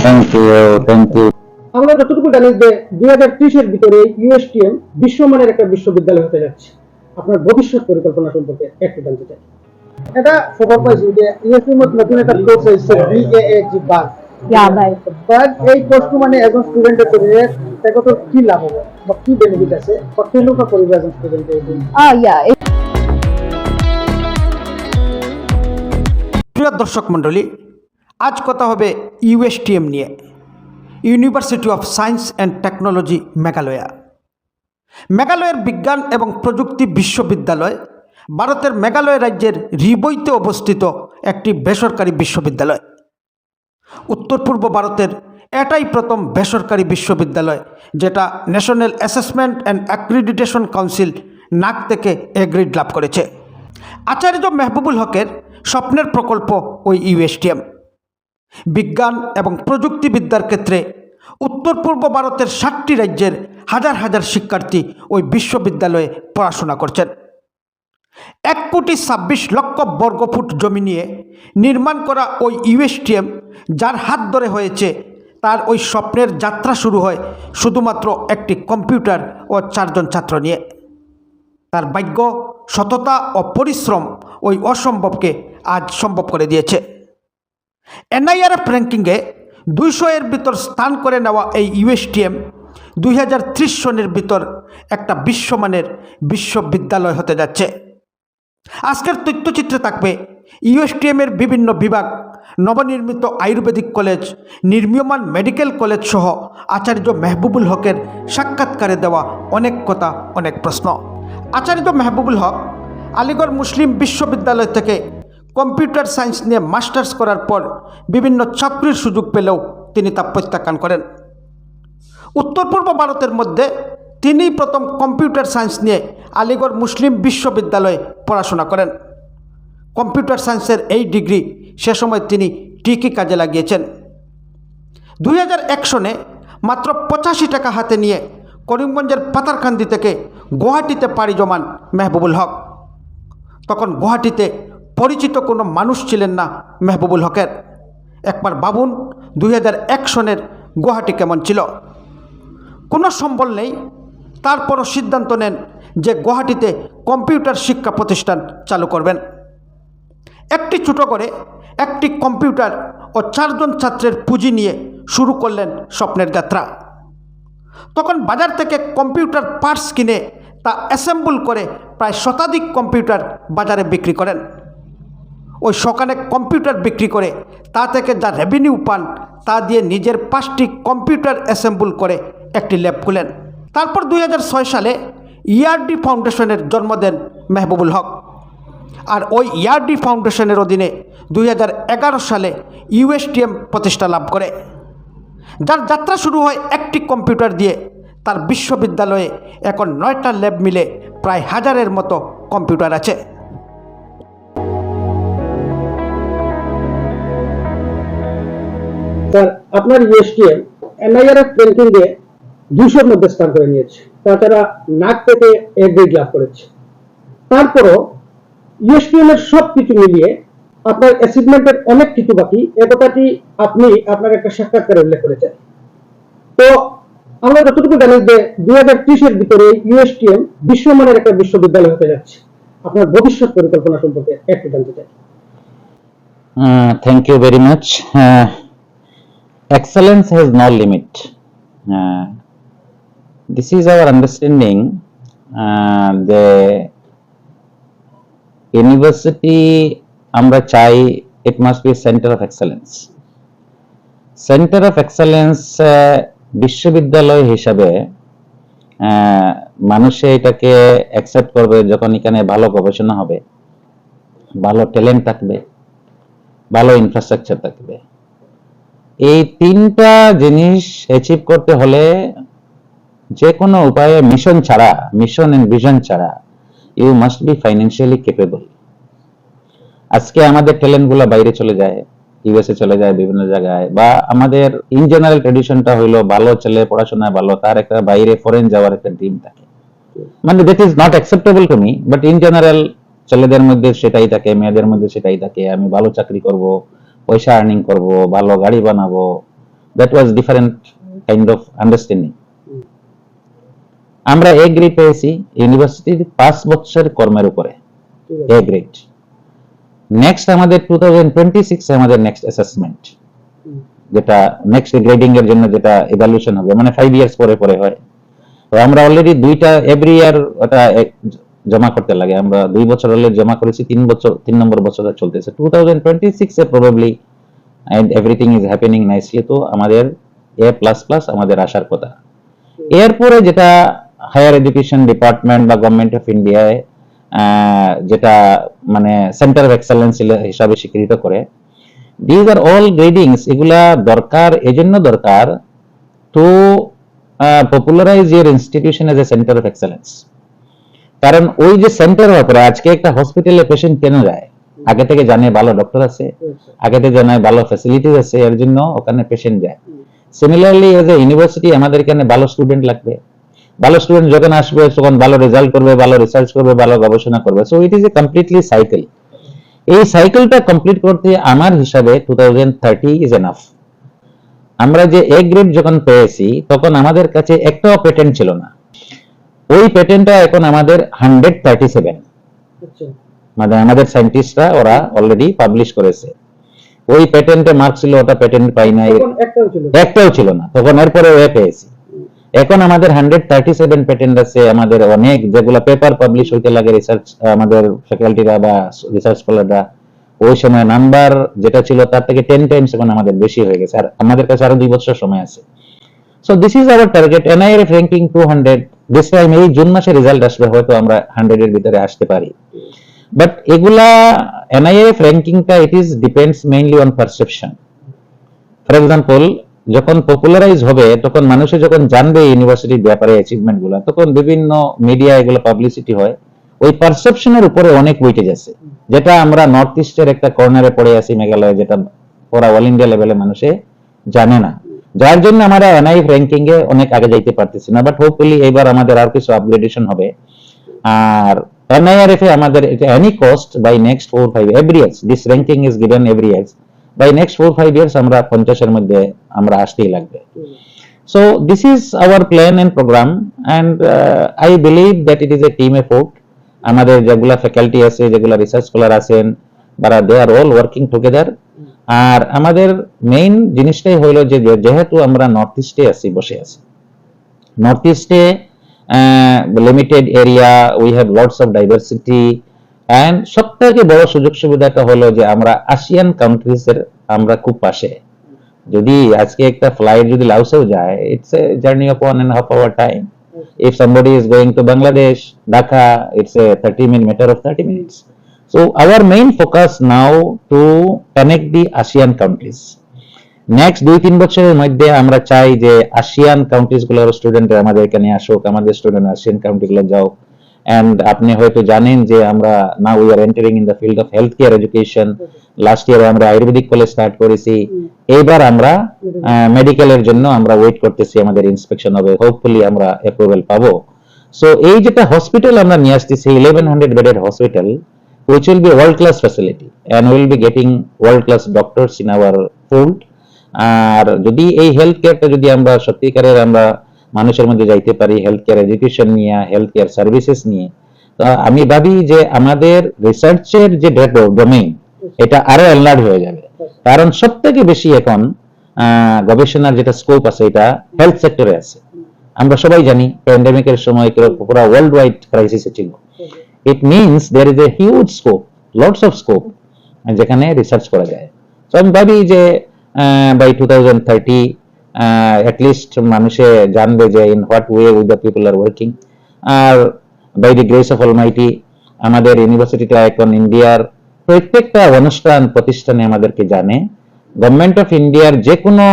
Thank you thank you আমরা যতটুকু জানি যে দুই হাজার ত্রিশের ভিতরে ইউএসটিএম বিশ্বমানের একটা বিশ্ববিদ্যালয় হতে যাচ্ছে। আপনার ভবিষ্যৎ পরিকল্পনা সম্পর্কে একটু জানতে চাই। এটা খবর পাইছি যে ইউএসটিএম নতুন একটা কোর্স হয়েছে বিএএ জি বাস Yeah, এই কোর্সটো মানে একজন স্টুডেন্টের ক্ষেত্রে তাকে তো কি লাভ হবে বা কি বেনিফিট আছে বা কেনেকুৱা কৰিব এজন স্টুডেন্টে আহ ইয়া প্রিয় দর্শক মণ্ডলী আজ কথা হবে ইউএসটিএম নিয়ে, university of science and technology Meghalaya. মেঘালয়ের বিজ্ঞান এবং প্রযুক্তি বিশ্ববিদ্যালয়, ভারতের মেঘালয় রাজ্যের রিবইতে অবস্থিত একটি বেসরকারি বিশ্ববিদ্যালয়। উত্তর পূর্ব ভারতের এটাই প্রথম বেসরকারি বিশ্ববিদ্যালয়, যেটা national assessment and accreditation council NAAC থেকে এগ্রিড লাভ করেছে। আচার্য মেহবুবুল হকের স্বপ্নের প্রকল্প ওই ইউএসটিএম বিজ্ঞান এবং প্রযুক্তিবিদ্যার ক্ষেত্রে উত্তর পূর্ব ভারতের ষাটটি রাজ্যের হাজার হাজার শিক্ষার্থী ওই বিশ্ববিদ্যালয়ে পড়াশোনা করছেন। এক কোটি ছাব্বিশ লক্ষ বর্গফুট জমি নিয়ে নির্মাণ করা ওই ইউএসটিএম যার হাত ধরে হয়েছে, তার ওই স্বপ্নের যাত্রা শুরু হয় শুধুমাত্র একটি কম্পিউটার ও চারজন ছাত্র নিয়ে। তার ভাগ্য, সততা ও পরিশ্রম ওই অসম্ভবকে আজ সম্ভব করে দিয়েছে। এনআইআরএফ র্যাঙ্কিংয়ে দুইশো এর ভিতর স্থান করে নেওয়া এই ইউএসটিএম দুই হাজার ত্রিশ সনের ভিতর একটা বিশ্বমানের বিশ্ববিদ্যালয় হতে যাচ্ছে। আজকের তথ্যচিত্রে থাকবে ইউএসটিএমের বিভিন্ন বিভাগ, নবনির্মিত আয়ুর্বেদিক কলেজ, নির্মীয়মান মেডিকেল কলেজ সহ আচার্য মেহবুবুল হকের সাক্ষাৎকারে দেওয়া অনেক কথা, অনেক প্রশ্ন। আচার্য মেহবুবুল হক আলিগড় মুসলিম বিশ্ববিদ্যালয় থেকে কম্পিউটার সায়েন্স নিয়ে মাস্টার্স করার পর বিভিন্ন চাকরির সুযোগ পেলেও তিনি তা প্রত্যাখ্যান করেন। উত্তর পূর্ব ভারতের মধ্যে তিনিই প্রথম কম্পিউটার সায়েন্স নিয়ে আলিগড় মুসলিম বিশ্ববিদ্যালয়ে পড়াশোনা করেন। কম্পিউটার সায়েন্সের এই ডিগ্রি সে সময় তিনি ঠিকই কাজে লাগিয়েছেন। দুই হাজার এক সনে মাত্র পঁচাশি টাকা হাতে নিয়ে করিমগঞ্জের পাতারকান্দি থেকে গুয়াহাটিতে পাড়ি জমান মেহবুবুল হক। তখন গুয়াহাটিতে পরিচিত কোনো মানুষ ছিলেন না মেহবুবুল হকের। একবার বাবুন দুই হাজার এক সনের গুয়াহাটি কেমন ছিল? কোনো সম্বল নেই। তারপরও সিদ্ধান্ত নেন যে গুয়াহাটিতে কম্পিউটার শিক্ষা প্রতিষ্ঠান চালু করবেন। একটি ছোটো করে একটি কম্পিউটার ও চারজন ছাত্রের পুঁজি নিয়ে শুরু করলেন স্বপ্নের যাত্রা। তখন বাজার থেকে কম্পিউটার পার্টস কিনে তা অ্যাসেম্বল করে প্রায় শতাধিক কম্পিউটার বাজারে বিক্রি করেন। ওই সকালে কম্পিউটার বিক্রি করে, তা থেকে যা রেভিনিউ পান, তা দিয়ে নিজের পাঁচটি কম্পিউটার অ্যাসেম্বল করে একটি ল্যাব খুলেন। তারপর দুই হাজার ছয় সালে ইআরডি ফাউন্ডেশনের জন্ম দেন মেহবুবুল হক। আর ওই ইআরডি ফাউন্ডেশনের অধীনে দুই হাজার এগারো সালে ইউএসটিএম প্রতিষ্ঠা লাভ করে। যার যাত্রা শুরু হয় একটি কম্পিউটার দিয়ে, তার বিশ্ববিদ্যালয়ে এখন নয়টা ল্যাব মিলে প্রায় হাজারের মতো কম্পিউটার আছে। স্যার আপনার ইউএসটিএম এনআইআরএফ র্যাঙ্কিং এ দুশোর মধ্যে স্থান করে নিয়েছে। তাছাড়া নাক থেকে এ গ্রেড লাভ করেছে তারপরও ইউএসটিএম এর সব কিছু মিলিয়ে আপনার অ্যাচিভমেন্টের অনেক কিছু বাকি। এ কথাটি আপনি আপনার একটা সাক্ষাৎকারে উল্লেখ করেছেন। তো আমরা যতটুকু জানি যে দুই হাজার ত্রিশের ভিতরে ইউএসটিএম বিশ্বমানের একটা বিশ্ববিদ্যালয় হতে যাচ্ছে। আপনার ভবিষ্যৎ পরিকল্পনা সম্পর্কে একটু জানতে চাই। Thank you very much excellence has no limit Uh, this is our understanding uh, the university আমরা চাই it must be a center of excellence centre of excellence বিশ্ববিদ্যালয় হিসাবে মানুষে এটাকে অ্যাকসেপ্ট করবে যখন এখানে ভালো গবেষণা হবে ভালো ট্যালেন্ট থাকবে ভালো ইনফ্রাস্ট্রাকচার থাকবে এই তিনটা জিনিস অ্যাচিভ করতে হলে যে কোনো উপায়ে মিশন ছাড়া মিশন এন্ড ভিশন ছাড়া you must be financially capable আজকে আমাদের ট্যালেন্টগুলো বাইরে চলে যায় ইউএসএ চলে যায়, বিভিন্ন জায়গায়, বা আমাদের ইন জেনারেল ট্রেডিশনটা হইল ভালো ছেলে পড়াশোনায় ভালো, তার একটা বাইরে ফরেন যাওয়ার একটা ড্রিম থাকে। মানে that is not acceptable to me but in general ছেলেদের মধ্যে সেটাই থাকে, মেয়েদের মধ্যে সেটাই থাকে, আমি ভালো চাকরি করব পয়সা আর্নিং করব, ভালো গাড়ি বানাবো that was different kind of understanding আমরা এ গ্রেড পেয়েছি ইউনিভার্সিটির পাঁচ বছর কর্মের উপরে এ গ্রেড নেক্সট আমাদের টু থাউজেন্ড টোয়েন্টি সিক্সে আমাদের নেক্সট অ্যাসেসমেন্ট যেটা নেক্সট গ্রেডিং এর জন্য যেটা ইভ্যালুয়েশন হবে মানে ফাইভ ইয়ার্স পরে পরে হয়। তো আমরা অলরেডি দুইটা এভরি ইয়ার ওটা জমা করতে লাগে। আমরা দুই বছর হলে জমা করেছি, তিন বছর, তিন নম্বর বছরে চলতেছে। টু থাউজেন্ড টোয়েন্টি সিক্সে probably and everything is happening nicely তো আমাদের এ প্লাস প্লাস আমাদের আসার কথা। এরপরে যেটা হায়ার এডুকেশন ডিপার্টমেন্ট বা গভর্নমেন্ট অফ ইন্ডিয়ায় যেটা মানে সেন্টার অফ এক্সেলেন্স হিসাবে স্বীকৃত করে দিজ আর অল গ্রেডিংস এগুলা দরকার, এজন্য দরকার to popularise your institution as a centre of excellence কারণ ওই যে সেন্টার হওয়ার পরে আজকে একটা হসপিটালে পেশেন্ট কেন যায়? আগে থেকে জানে ভালো ডক্টর আছে, আগে থেকে জানে ভালো ফ্যাসিলিটিস আছে, এর জন্য ওখানে পেশেন্ট যায়। সিমিলারলি এজ এ ইউনিভার্সিটি আমাদের এখানে ভালো স্টুডেন্ট লাগবে। ভালো স্টুডেন্ট যখন আসবে, তখন ভালো রেজাল্ট করবে, ভালো রিসার্চ করবে, ভালো গবেষণা করবে। So it is a completely cycle এই সাইকেলটা কমপ্লিট করতে আমার হিসাবে two thousand thirty is enough আমরা যে এ গ্রেড যখন পেয়েছি, তখন আমাদের কাছে একটাও পেটেন্ট ছিল না। ওই পেটেন্টটা এখন আমাদের হান্ড্রেড থার্টি সেভেন মানে আমাদের সায়েন্টিস্টরা ওরা অলরেডি পাবলিশ করেছে। ওই পেটেন্টে মার্ক ছিল ওটা পেটেন্ট পাই নাই। একটাও ছিল না। তখন এরপরে ওয়ে পেয়েছি এখন আমাদের হান্ড্রেড থার্টি সেভেন পেটেন্ট আছে আমাদের অনেক যেগুলো পেপার পাবলিশ হইতে লাগে রিসার্চ আমাদের ফ্যাকাল্টিরা বা রিসার্চ স্কলাররা ওই সময় নাম্বার যেটা ছিল তার থেকে টেন টাইমস এখন আমাদের বেশি হয়ে গেছে। আর আমাদের কাছে আরও দুই বছর সময় আছে। So this is our target NIF ranking two hundred this time এই জুন মাসে রেজাল্ট আসবে, হয়তো আমরা হান্ড্রেড এর ভিতরে আসতে পারি। বাট এগুলা NIF র্যাঙ্কিংটা it is depends mainly on perception for example যখন পপুলারাইজ হবে, তখন মানুষে যখন জানবে ইউনিভার্সিটির ব্যাপারে অ্যাচিভমেন্টগুলা, তখন বিভিন্ন মিডিয়া এগুলো পাবলিসিটি হয়। ওই পারসেপশনের উপরে অনেক ওয়েটেজ আছে। যেটা আমরা নর্থ ইস্টের একটা কর্নারে পড়ে আছি, মেঘালয়, যেটা ওরা অল ইন্ডিয়া লেভেলে মানুষে জানে না। যার জন্য আমরা এনআইএফ র্যাঙ্কিং এ অনেক আগে যাইতে পারতেছি না বাট হোপফুলি এবার আমাদের আর কিছু আপগ্রেডেশন হবে। আর এনআইআরএফ এ আমাদের any cost by next four five every years this ranking is given every years by next four five years আমরা পঞ্চাশের মধ্যে আমরা আসতেই লাগবে। So this is our plan and program, and I believe that it is a team effort. আমাদের যেগুলা faculty আছে যেগুলা রিসার্চ স্কলার আছেন তারা they are all working together আর আমাদের মেইন জিনিসটাই হইল যে যেহেতু আমরা নর্থ ইস্টে আছি বসে আছি। নর্থ ইস্টে limited area we have lots of diversity and সব থেকে বড় সুযোগ সুবিধাটা হলো যে আমরা আসিয়ান কান্ট্রিজ এর আমরা খুব পাশে। যদি আজকে একটা ফ্লাইট যদি লাউসেও যায় it's a journey of one and half hour time if somebody is going to Bangladesh, Dhaka, it's a 30 minute matter of 30 minutes. So, our main focus now to connect the ASEAN countries. Next দুই, তিন বছরের মধ্যে আমরা চাই যে ASEAN কান্ট্রিজগুলোর student আমাদের এখানে আসুক, আমাদের স্টুডেন্ট আসিয়ান কান্ট্রি গুলো যাও। এন্ড আপনি হয়তো জানেন যে আমরা না we are entering in the field of health care education last year আমরা আয়ুর্বেদিক কলেজ স্টার্ট করেছি। এইবার আমরা মেডিকেলের জন্য আমরা ওয়েট করতেছি আমাদের ইন্সপেকশন হবে। হোপফুলি আমরা অ্যাপ্রুভাল পাবো। সো এই যেটা হসপিটাল আমরা নিয়ে আসতেছি eleven hundred bedded hospital which will be world class facility and we will be getting world class doctors in our fold. আর যদি এই হেলথ কেয়ারটা যদি আমরা সত্যিকারের আমরা মানুষের মধ্যে যাইতে পারি হেলথ কেয়ার এডুকেশন নিয়ে হেলথ কেয়ার সার্ভিসেস নিয়ে, তো আমি ভাবি যে আমাদের রিসার্চের যে ডোমেইন এটা আরও এনলার্জ হয়ে যাবে। কারণ সব থেকে বেশি এখন গবেষণার যেটা স্কোপ আছে, এটা হেলথ সেক্টরে আছে। আমরা সবাই জানি প্যান্ডেমিকের সময় পুরো ওয়ার্ল্ড ওয়াইড ক্রাইসিসে ছিল। It means there is a huge scope lots of scope যেখানে রিসার্চ করা যায়। তো আমি ভাবি যে by two thousand thirty at least মানুষে জানবে যে in what way with the people are working R by the grace of almighty আমাদের ইউনিভার্সিটিটা এখন ইন্ডিয়ার প্রত্যেকটা অনুষ্ঠান, প্রতিষ্ঠানে আমাদেরকে জানে। গভর্নমেন্ট অফ ইন্ডিয়ার যে কোনো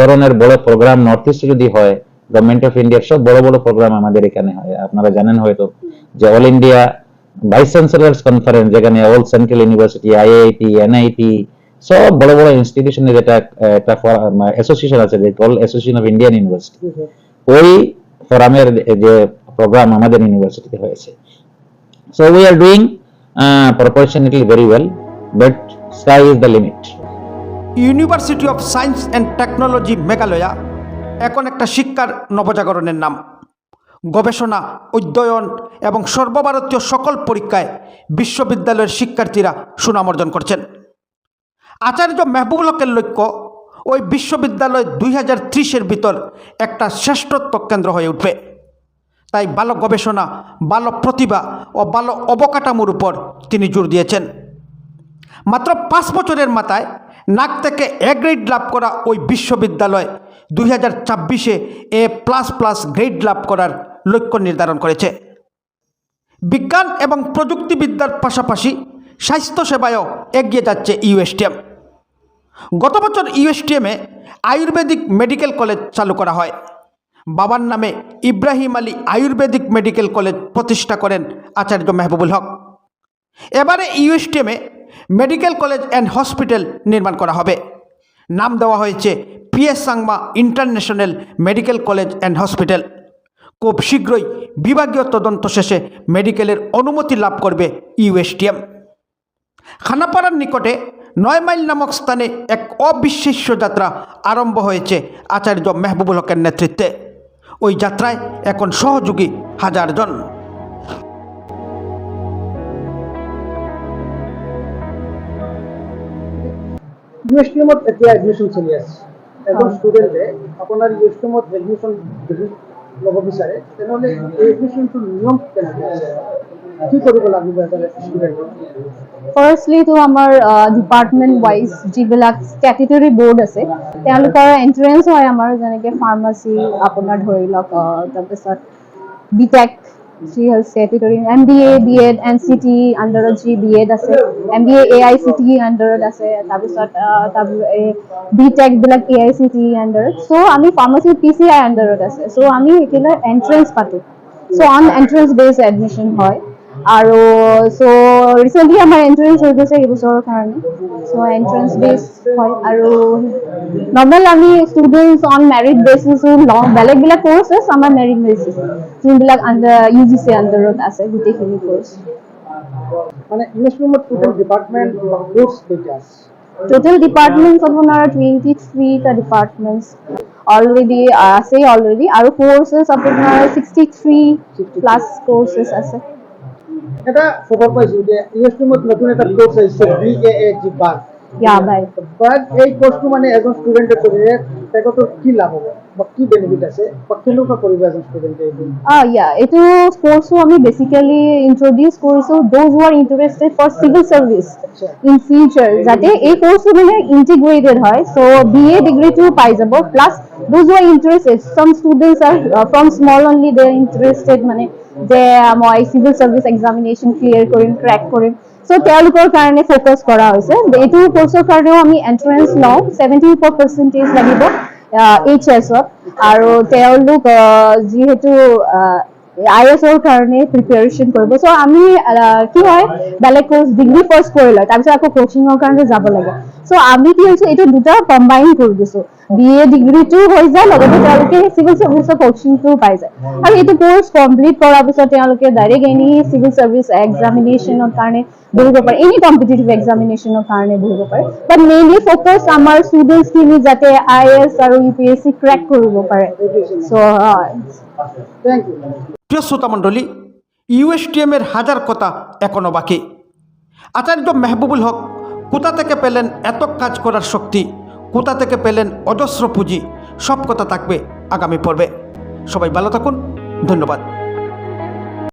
ধরনের বড় প্রোগ্রাম নর্থ ইস্টে যদি হয় গভর্নমেন্ট অফ ইন্ডিয়ার সব বড় বড় প্রোগ্রাম আমাদের এখানে হয়। আপনারা জানেন হয়তো যে all India vice chancellors conference যেখানে all central university IIT NIT সব বড় বড় ইনস্টিটিউশনের যেটা একটা অ্যাসোসিয়েশন আছে যে all association of Indian university ওই ফোরামের যে প্রোগ্রাম আমাদের ইউনিভার্সিটিতে হয়েছে। So we are doing proportionately very well but sky is the limit university of science and technology Meghalaya এখন একটা শিক্ষার নবজাগরণের নাম। গবেষণা, অধ্যয়ন এবং সর্বভারতীয় সকল পরীক্ষায় বিশ্ববিদ্যালয়ের শিক্ষার্থীরা সুনাম অর্জন করছেন। আচার্য মেহবুবুল হকের লক্ষ্য, ওই বিশ্ববিদ্যালয় দুই হাজার ত্রিশের ভিতর একটা শ্রেষ্ঠত্ব কেন্দ্র হয়ে উঠবে। তাই ভালো গবেষণা ভালো প্রতিভা ও ভালো অবকাঠামোর উপর তিনি জোর দিয়েছেন। মাত্র পাঁচ বছরের মাথায় নাক থেকে এ গ্রেড লাভ করা ওই বিশ্ববিদ্যালয় দুই হাজার ছাব্বিশে এ প্লাস প্লাস গ্রেড লাভ করার লক্ষ্য নির্ধারণ করেছে। বিজ্ঞান এবং প্রযুক্তিবিদ্যার পাশাপাশি স্বাস্থ্যসেবায়ও এগিয়ে যাচ্ছে ইউএসটিএম গত বছর ইউএসটিএমে আয়ুর্বেদিক মেডিকেল কলেজ চালু করা হয়। বাবার নামে ইব্রাহিম আলী আয়ুর্বেদিক মেডিকেল কলেজ প্রতিষ্ঠা করেন আচার্য মেহবুবুল হক। এবারে ইউএসটিএমে মেডিকেল কলেজ অ্যান্ড হসপিটাল নির্মাণ করা হবে। নাম দেওয়া হয়েছে PS Sangma international medical college and hospital. খুব শীঘ্রই বিভাগীয় তদন্ত শেষে মেডিকেলের অনুমতি লাভ করবে ইউএসটিএম। খানাপাড়ার নিকটে নয় মাইল নামক স্থানে এক অবিশ্বাস্য যাত্রা আরম্ভ হয়েছে আচার্য মেহবুবুল হকের নেতৃত্বে। ওই যাত্রায় এখন সহযোগী হাজারজন ইউএসটিএমত এতিয়া এডমিশ্যন চলি আছে এজন ষ্টুডেণ্টে আপোনাৰ ইউএসটিএমত এডমিশ্যন যদি ল'ব তাহলে এই এডমিশ্যনটোৰ নিয়ম কেন কি কৰিব লাগিব এজন ষ্টুডেণ্টে ফাৰ্ষ্টলিটো আমাৰ ডিপাৰ্টমেণ্ট ৱাইজ যিবিলাক ষ্টেটুটৰী বৰ্ড আছে, তেওঁলোকৰ এণ্ট্ৰেঞ্চ হয় আমাৰ যেনেকৈ ফাৰ্মাচী আপোনাৰ ধৰি লওক তাৰপিছত বি টেক যি হ'ল statutory M B A B Ed N C T আণ্ডাৰত যি বি এড আছে M B A A I C T আণ্ডাৰত আছে তাৰপিছত আহ, তাৰ B টেকবিলাক A I C T আণ্ডাৰত চ' আমি ফাৰ্মাচী পি চি আই আণ্ডাৰত আছে চ' আমি সেইবিলাক এণ্ট্ৰেঞ্চ পাতোঁ চ' অন এণ্ট্ৰেঞ্চ বেছ এডমিশ্যন হয় আৰু চ' ৰিচেণ্টলি আমাৰ এণ্ট্ৰেঞ্চ হৈ গৈছে এইবছৰৰ কাৰণে চ' এণ্ট্ৰেঞ্চ বেছ হয় আৰু নৰ্মেল আমি ষ্টুডেণ্টছ অন মেৰিট বেচিছো লওঁ বেলেগ বেলেগ কৰ্চেছ আমাৰ মেৰিট বেচিছ যোনবিলাক আণ্ডাৰ ইউ জি চি আণ্ডাৰত আছে গোটেইখিনি কৰ্চ মানে ইউএসটিএমত টোটেল ডিপাৰ্টমেণ্ট বা কোৰ্চ কেইটা আছে টোটেল ডিপাৰ্টমেণ্টছ আপোনাৰ টুৱেণ্টি থ্ৰীটা ডিপাৰ্টমেণ্টছ অলৰেডি আছে অলৰেডি আৰু কৰ্চেছ আপোনাৰ ছিক্সটি থ্ৰী প্লাছ কৰ্চেছ আছে এটা খবৰ পাইছোঁ যে ইউএসটিএমত নতুন এটা কোৰ্চ আহিছে বি এ এ জি বাগ ইয়া বাই বাট এই কোৰ্চটো মানে এজন ষ্টুডেণ্টে কৰিলে তেখেতৰ কি লাভ হ'ব? বা কি বেনিফিট আছে? বা কেনেকুৱা কৰিব এজন ষ্টুডেণ্টে এইটো? Ah, yeah, এইটো কোৰ্চটো আমি বেচিকেলি ইন্ট্ৰডিউচ কৰিছোঁ those who are interested for civil service আচ্ছা। ইন ফিউচাৰ যাতে এই কোৰ্চটো মানে ইণ্টিগ্ৰেটেড হয় চ' বি এ ডিগ্ৰীটো পাই যাব plus those who are interested some students are from small only they interested মানে যে মই চিভিল চাৰ্ভিচ এক্সামিনেশ্যন ক্লিয়াৰ কৰিম ক্ৰেক কৰিম। চ' তেওঁলোকৰ কাৰণে ফ'কাছ কৰা হৈছে। এইটো কোৰ্চৰ কাৰণেও আমি এণ্ট্ৰেঞ্চ লওঁ। ছেভেণ্টি ফ'ৰ পাৰ্চেণ্টেজ লাগিব এইচ এছত আৰু তেওঁলোক যিহেতু আই এছৰ কাৰণে প্ৰিপেৰেশ্যন কৰিব। চ' আমি কি হয় বেলেগ কোৰ্চ ডিগ্ৰী ফাৰ্ষ্ট কৰি লয়। তাৰপিছত আকৌ কোচিঙৰ কাৰণে যাব লাগে। চ' আমি কি হৈছোঁ এইটো দুটা কম্বাইন কৰি দিছোঁ। বি এ ডিগ্ৰীটো হৈ যায় লগতে তেওঁলোকে চিভিল চাৰ্ভিচৰ কোচিংটোও পাই যায়। আৰু এইটো কোৰ্চ কমপ্লিট কৰাৰ পিছত তেওঁলোকে ডাইৰেক্ট এনি চিভিল চাৰ্ভিচ এক্সামিনেশ্যনৰ কাৰণে বহিব পাৰে। এনি কম্পিটিটিভ এক্সামিনেশ্যনৰ কাৰণে বহিব পাৰে। বাট মেইনলি ফ'কাছ আমাৰ ষ্টুডেণ্টছখিনি যাতে আই এছ আৰু U P S C crack কৰিব পাৰে। চ' থ্যাংক ইউ প্রিয় শ্রোতামণ্ডলী ইউএসটিএমের হাজার কথা এখনও বাকি। আচার্য মেহবুবুল হক কোথা থেকে পেলেন এত কাজ করার শক্তি? কোথা থেকে পেলেন অজস্র পুঁজি? সব কথা থাকবে আগামী পর্বে। সবাই ভালো থাকুন। ধন্যবাদ।